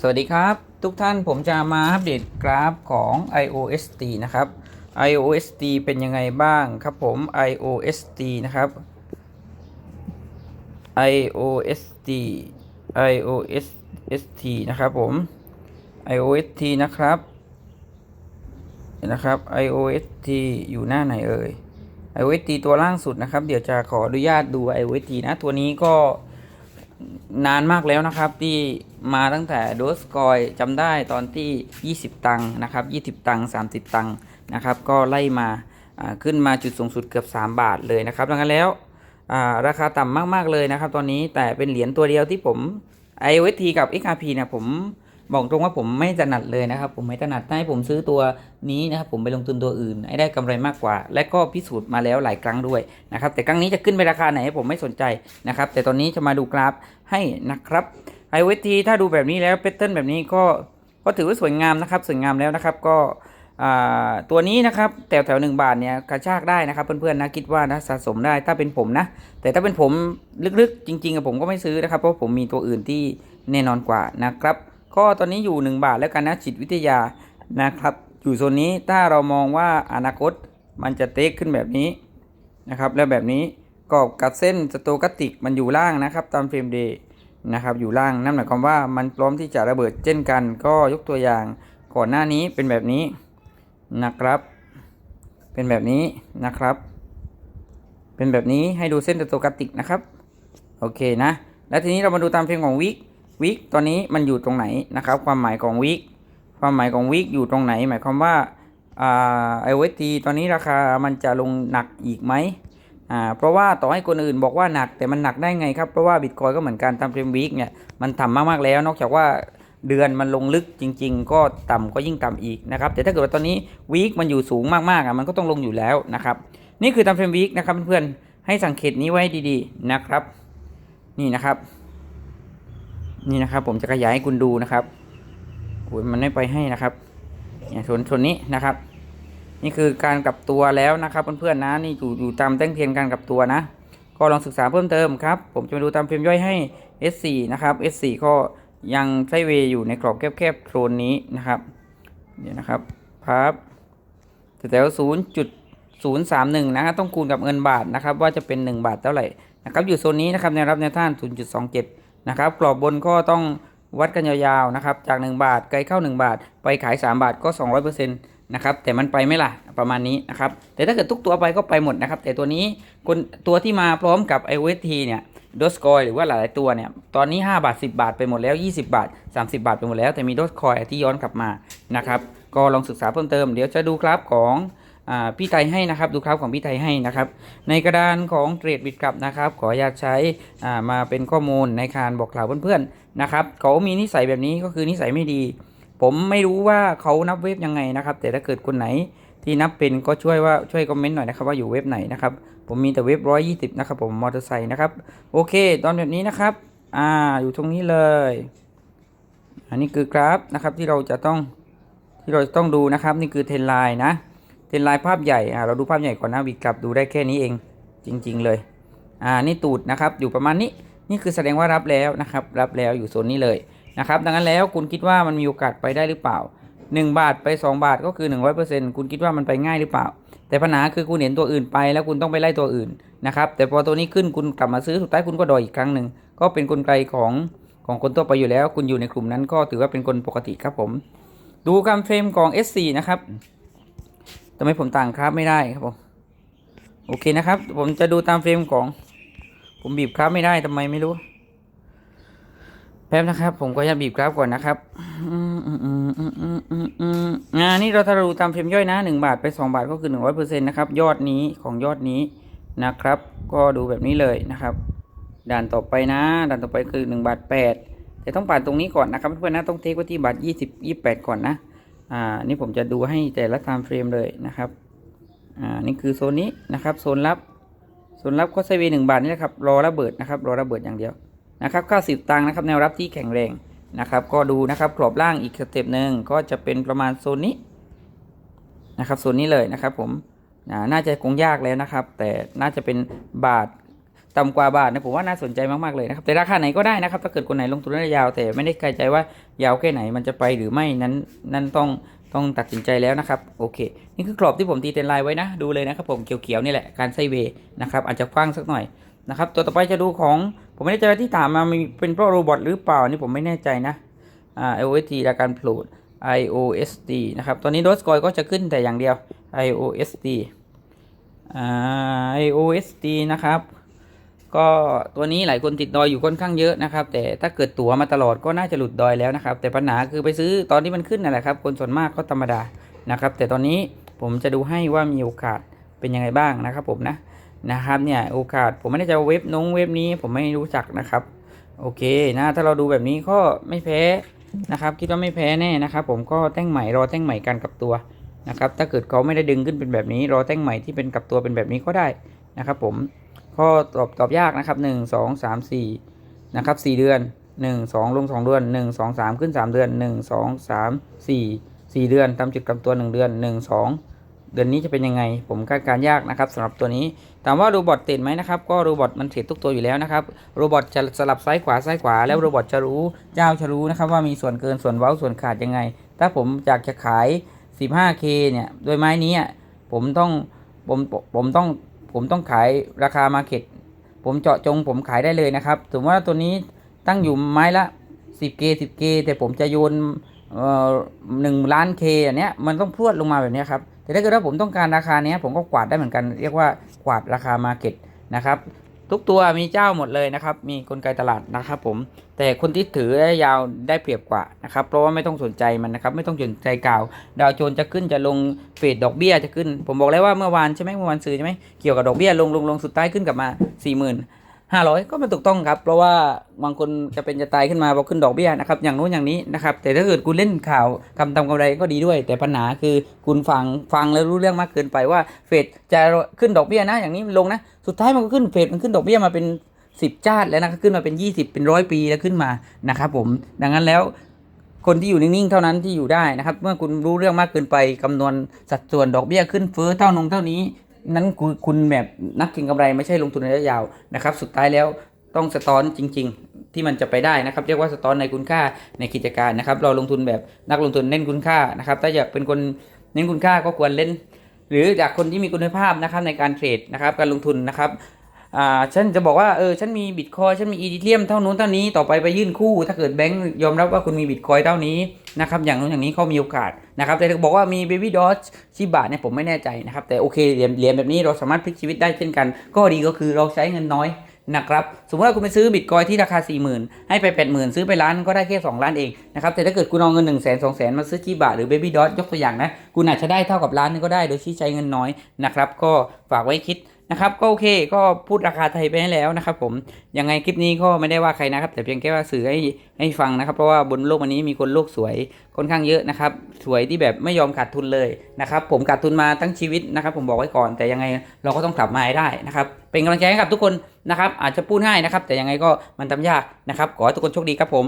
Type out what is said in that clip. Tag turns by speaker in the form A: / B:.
A: สวัสดีครับ ทุกท่านผมจะมาอัปเดตกราฟของ IOST นะครับ IOST เป็นยังไงบ้างครับผม IOST นะครับ IOST IOST นะครับผม IOST นะครับเห็นนะครับ IOST อยู่หน้าไหนเอ่ย IOST ตัวล่างสุดนะครับ เดี๋ยวจะขออนุญาตดู IOST นะ ตัวนี้ก็ นานมากแล้วนะครับ ที่มาตั้งแต่โดสกอยจำได้ตอนที่ 20 ตังค์นะครับ 20 ตังค์30 ตังค์นะครับ ก็ไล่มาขึ้นมาจุดสูงสุดเกือบ 3 บาทเลยนะครับดังนั้นแล้วราคาต่ำมาก ๆ เลยนะครับ ตอนนี้แต่เป็นเหรียญตัวเดียวที่ผม IOT กับ XRP เนี่ยผม บอกตรงว่าผมไม่ถนัดเลยนะครับ ผมไม่ถนัดให้ผมซื้อตัวนี้นะครับผมไปลงทุนตัวอื่นให้ได้กำไรมากกว่า และก็พิสูจน์มาแล้วหลายครั้งด้วยนะครับแต่ครั้งนี้จะขึ้นไปราคาไหนผมไม่สนใจนะครับแต่ตอนนี้จะมาดูกราฟให้นะครับ IOST ถ้าดูแบบนี้แล้วแพทเทิร์นแบบนี้ก็ก็ถือว่าสวยงามนะครับสวยงามแล้วนะครับก็ตัวนี้นะครับแถวแถวหนึ่งบาทเนี่ยกระชากได้นะครับ เพื่อนๆนะคิดว่านะสะสมได้ถ้าเป็นผมนะ แต่ถ้าเป็นผมลึกๆ จริงๆผมก็ไม่ซื้อนะครับ เพราะผมมีตัวอื่นที่แน่นอนกว่านะครับ ก็ตอนนี้อยู่ 1 บาทแล้วกันนะจิตวิทยานะครับ อยู่โซนนี้ถ้าเรามองว่าอนาคตมันจะเตกขึ้นแบบนี้นะครับ แล้วแบบนี้กรอบกัดเส้นสโตกติกมันอยู่ล่างนะครับ ตามเฟรมเดย์นะครับอยู่ล่างนั่นหมายความว่ามันพร้อมที่จะระเบิดเช่นกัน ก็ยกตัวอย่างก่อนหน้านี้เป็นแบบนี้นะครับ เป็นแบบนี้นะครับ เป็นแบบนี้ให้ดูเส้นสโตกติกนะครับ โอเคนะ แล้วทีนี้เรามาดูตามเฟรมของวิก วิกตอนนี้มันอยู่ตรงไหนนะครับ ความหมายของวิกความหมายของวิกอยู่ตรงไหน หมายความว่าอ่าไอเวทีตอนนี้ราคามันจะลงหนักอีกไหมอ่าเพราะว่าต่อให้คนอื่นบอกว่าหนักแต่มันหนักได้ไงครับ เพราะว่าบิตคอยก็เหมือนกันตามเฟรมวิกเนี่ยมันต่ำมากๆแล้ว นอกจากว่าเดือนมันลงลึกจริง ๆ ก็ต่ำก็ยิ่งต่ำอีกนะครับแต่ถ้าเกิดว่าตอนนี้วีคมันอยู่สูงมากๆอะมันก็ต้องลงอยู่แล้วนะครับนี่คือตามเฟรมวีคนะครับเพื่อนๆให้สังเกตนี้ไว้ดีๆนะครับ นี่นะครับ นี่นะครับ ผมจะขยายให้คุณดูนะครับโอ้ยมันไม่ไปให้นะครับเนี่ยส่วนส่วนนี้นะครับ นี่คือการกลับตัวแล้วนะครับเพื่อนๆนะนี่อยู่อยู่ตามแท่งเทียนการกลับตัวนะ ก็ลองศึกษาเพิ่มเติมครับ ผมจะมาดูตามเฟรมย่อยให้ S4 นะครับ S4 ก็ยังไซเวย์อยู่ในกรอบแคบๆโซนนี้นะครับเดี๋ยวนะครับพับแถวศูนย์จุดศูนย์สามหนึ่งนะครับต้องคูณกับเงินบาทนะครับ ว่าจะเป็น1บาทเท่าไหร่นะครับอยู่โซนนี้นะครับแนวรับแนวต้าน0.27น นะครับ กรอบบนก็ต้องวัดกันยาวๆนะครับ จาก 1 บาทไกลเข้า 1 บาท ไปขาย 3 บาทก็ 200%นะครับ แต่มันไปไม่ล่ะประมาณนี้นะครับ แต่ถ้าเกิดทุกตัวไปก็ไปหมดนะครับ แต่ตัวนี้คนตัวที่มาพร้อมกับ IOST เนี่ยโดสคอยหรือว่าหลายๆตัวเนี่ย ตอนนี้ 5 บาท 10 บาทไปหมดแล้ว 20 บาท 30 บาทไปหมดแล้ว แต่มีโดสคอยที่ย้อนกลับมานะครับ ก็ลองศึกษาเพิ่มเติม เดี๋ยวจะดูกราฟของ พี่ไทยให้นะครับดูกราฟของพี่ไทยให้นะครับ ในกระดานของเทรดบิตกลับนะครับ ขออนุญาตใช้อ่ามาเป็นข้อมูลในการบอกกล่าวเพื่อนๆนะครับเขามีนิสัยแบบนี้ก็คือนิสัยไม่ดี ผมไม่รู้ว่าเขานับเว็บยังไงนะครับ แต่ถ้าเกิดคนไหนที่นับเป็นก็ช่วยว่าช่วยคอมเมนต์หน่อยนะครับว่าอยู่เว็บไหนนะครับผมมีแต่เว็บร้อยยี่สิบนะครับผมมอเตอร์ไซค์นะครับโอเค ตอนแบบนี้นะครับอ่าอยู่ตรงนี้เลย อันนี้คือกราฟนะครับที่เราจะต้องที่เราจะต้องดูนะครับ นี่คือเทรนไลน์นะ เทรนลน์ภาพใหญ่อ่าเราดูภาพใหญ่ก่อนนะวิดกลับดูได้แค่นี้เองจริง ๆ เลยอ่านี่ตูดนะครับอยู่ประมาณนี้นี่คือแสดงว่ารับแล้วนะครับ รับแล้วอยู่โซนนี้เลยนะครับ ดังนั้นแล้วคุณคิดว่ามันมีโอกาสไปได้หรือเปล่า 1 บาทไป 2 บาทก็คือ 100%คุณคิดว่ามันไปง่ายหรือเปล่า แต่ปัญหาคือคุณเห็นตัวอื่นไปแล้วคุณต้องไปไล่ตัวอื่นนะครับแต่พอตัวนี้ขึ้นคุณกลับมาซื้อสุดท้ายคุณก็ดอยอีกครั้งหนึ่งก็เป็นกลไกของของคนทั่วไปอยู่แล้ว คุณอยู่ในกลุ่มนั้นก็ถือว่าเป็นคนปกติครับผม ดูการเฟรมของ S4 นะครับ ทำไมผมต่างครับไม่ได้ครับผมโอเคนะครับ ผมจะดูตามเฟรมของ ผมบีบครับไม่ได้ทำไมไม่รู้ แป๊บนะครับ ผมก็จะบีบกราฟก่อนนะครับอืมอืมอืมอืมอืมอืมอืมอ่านี่เราถ้าดูตามเฟรมย่อยนะหนึ่งบาทไปสองบาทก็คือหนึ่งร้อยเปอร์เซ็นต์นะครับยอดนี้ของยอดนี้นะครับ ก็ดูแบบนี้เลยนะครับ ด่านต่อไปนะ ด่านต่อไปคือหนึ่งบาทแปดแต่ต้องผ่านตรงนี้ก่อนนะครับเพื่อนๆนะต้องเทคไว้ที่บาทยี่สิบยี่แปดก่อนนะ อ่านี่ผมจะดูให้แต่ละไทม์เฟรมเลยนะครับอ่านี่คือโซนนี้นะครับโซนรับโซนรับก็ไซเวย์หนึ่งบาทนี่แหละครับรอระเบิดนะครับรอระเบิดอย่างเดียวนะครับ90ตังค์นะครับแนวรับที่แข็งแรงนะครับ ก็ดูนะครับกรอบล่างอีกสเต็ปหนึ่งก็จะเป็นประมาณโซนนี้นะครับโซนนี้เลยนะครับผมอ่าน่าจะคงยากแล้วนะครับ แต่น่าจะเป็นบาท ต่ำกว่าบาทนะผมว่าน่าสนใจมากๆเลยนะครับแต่ราคาไหนก็ได้นะครับ ถ้าเกิดคนไหนลงทุนระยะยาว แต่ไม่ได้ไกลใจว่ายาวแค่ไหนมันจะไปหรือไม่นั้นนั้นต้องต้องตัดสินใจแล้วนะครับโอเค นี่คือกรอบที่ผมตีเต็นไลน์ไว้นะดูเลยนะครับผมเขียวๆนี่แหละการไซเวย์นะครับอาจจะกว้างสักหน่อยนะครับตัวต่อไปจะดูของผมไม่แน่ใจว่าที่ถามมามีเป็นเพราะโรบอทหรือเปล่านี่ผมไม่แน่ใจนะอ่า IOST และการโผล่ IOST นะครับตอนนี้โดสกอยก็จะขึ้นแต่อย่างเดียว IOST อ่า IOST นะครับ ก็ตัวนี้หลายคนติดดอยอยู่ค่อนข้างเยอะนะครับ แต่ถ้าเกิดตั๋วมาตลอดก็น่าจะหลุดดอยแล้วนะครับ แต่ปัญหาคือไปซื้อตอนที่มันขึ้นนั่นแหละครับคนส่วนมากก็ธรรมดานะครับ แต่ตอนนี้ผมจะดูให้ว่ามีโอกาสเป็นยังไงบ้างนะครับ ผมนะนะครับเนี่ยโอกาสผมไม่ได้จะเว็บนงเว็บนี้ผมไม่รู้จักนะครับ โอเคนะถ้าเราดูแบบนี้ก็ไม่แพ้นะครับ คิดว่าไม่แพ้แน่นะครับ ผมก็แต้งใหม่รอแต้งใหม่กันกับตัวนะครับ ถ้าเกิดเขาไม่ได้ดึงขึ้นเป็นแบบนี้ รอแต้งใหม่ที่เป็นกับตัวเป็นแบบนี้ก็ได้นะครับ ผม ข้อตอบตอบยากนะครับหนึ่งสองสามสี่นะครับสี่เดือนหนึ่งสองลงสองเดือนหนึ่งสองสามขึ้นสามเดือนหนึ่งสองสามสี่สี่เดือนตามจุดกับตัวหนึ่งเดือนหนึ่งสองเดือนนี้จะเป็นยังไง ผมคาดการยากนะครับสำหรับตัวนี้ ถามว่าโรบอทเต็นไหมนะครับ ก็โรบอทมันเทรดทุกตัวอยู่แล้วนะครับ โรบอทจะสลับซ้ายขวาซ้ายขวา แล้วโรบอทจะรู้เจ้าจะรู้นะครับว่ามีส่วนเกินส่วนเว้าส่วนขาดยังไง ถ้าผมอยากจะขาย 15k เนี่ย โดยไม้นี้อะผมต้องผมผมต้อง ผมต้องขายราคามาเก็ตผมเจาะจงผมขายได้เลยนะครับสมมติว่าตัวนี้ตั้งอยู่ไม้ละ 10k 10k แต่ผมจะโยนหนึ่งล้าน k อันเนี้ยมันต้องพรวดลงมาแบบนี้ครับแต่ถ้าเกิดว่าผมต้องการราคาเนี้ยผมก็กวาดได้เหมือนกัน เรียกว่ากวาดราคามาเก็ตนะครับ ทุกตัวมีเจ้าหมดเลยนะครับ มีกลไกตลาดนะครับผม แต่คนที่ถือได้ยาวได้เปรียบกว่านะครับ เพราะว่าไม่ต้องสนใจมันนะครับ ไม่ต้องสนใจกาว ดาวโจนจะขึ้นจะลงเฟดดอกเบี้ยจะขึ้น ผมบอกแล้วว่าเมื่อวานใช่ไหมเมื่อวานซื้อใช่ไหมเกี่ยวกับดอกเบี้ยลงลงลงสุดท้ายขึ้นกลับมา4ี่หมื่น ห้าร้อยก็มันถูกต้องครับ เพราะว่าบางคนจะเป็นจะตายขึ้นมาพอขึ้นดอกเบี้ยนะครับอย่างโน้นอย่างนี้นะครับแต่ถ้าเกิดคุณเล่นข่าวคำตำกำไรก็ดีด้วย แต่ปัญหาคือคุณฟังฟังแล้วรู้เรื่องมากเกินไปว่าเฟดจะขึ้นดอกเบี้ยนะอย่างนี้มันลงนะสุดท้ายมันก็ขึ้นเฟดมันขึ้นดอกเบี้ยมาเป็น 10 ชาติแล้วนะขึ้นมาเป็น 20 เป็นร้อยปีแล้วขึ้นมานะครับผมดังนั้นแล้วคนที่อยู่นิ่งๆ เท่านั้นที่อยู่ได้นะครับ เมื่อคุณรู้เรื่องมากเกินไปคำนวณสัดส่วนดอกเบี้ยขึ้นเฟ้อเท่านงเท่านี้ นั้นคุณคุณแบบนักเก็งกำไรไม่ใช่ลงทุนระยะยาวนะครับ สุดท้ายแล้วต้องสะท้อนจริง ๆ ที่มันจะไปได้นะครับ เรียกว่าสะท้อนในคุณค่าในกิจการนะครับ เราลงทุนแบบนักลงทุนเน้นคุณค่านะครับ ถ้าอยากเป็นคนเน้นคุณค่าก็ควรเล่น หรือจากคนที่มีคุณภาพนะครับในการเทรดนะครับ การลงทุนนะครับ อ่าฉันจะบอกว่าเออฉันมีบิตคอยฉันมีอีเทียมเท่านู้นเท่านี้ต่อไปไปยื่นคู่ ถ้าเกิดแบงก์ยอมรับว่าคุณมีบิตคอยเท่านี้นะครับอย่างนู้นอย่างนี้เขามีโอกาสนะครับแต่ถ้าบอกว่ามีเบบี้ดอ g ชิบะเนี่ยผมไม่แน่ใจนะครับแต่โอเคเหรียญเหรียญแบบนี้เราสามารถพลิกชีวิตได้เช่นกัน ก็ดีก็คือเราใช้เงินน้อยนะครับสมมติว่าคุณไปซื้อบิตคอยที่ราคา 4 0,000 ให้ไป 80,000 ซื้อไปล้านก็ได้แค่ 2 ล้านเองนะครับแต่ถ้าเกิดคุณเอาเงิน 1 0 0 0 0 0 2 0 0 0มาซื้อชิบะหรือเบบี้ดอ g ยกตัวอย่างนะ คุณอาจจะได้เท่ากับล้านนึงก็ได้โดยที่ใช้เงินน้อยนะครับก็ฝากไว้คิด นะครับก็โอเคก็พูดราคาไทยไปให้แล้วนะครับผมยังไงคลิปนี้ก็ไม่ได้ว่าใครนะครับ แต่เพียงแค่ว่าสื่อให้ให้ฟังนะครับ เพราะว่าบนโลกวันนี้มีคนโลกสวยค่อนข้างเยอะนะครับ สวยที่แบบไม่ยอมขาดทุนเลยนะครับ ผมขาดทุนมาทั้งชีวิตนะครับ ผมบอกไว้ก่อน แต่ยังไงเราก็ต้องกลับมาให้ได้นะครับ เป็นกำลังใจให้กับทุกคนนะครับ อาจจะพูดง่ายนะครับ แต่ยังไงก็มันทำยากนะครับขอให้ทุกคนโชคดีครับผม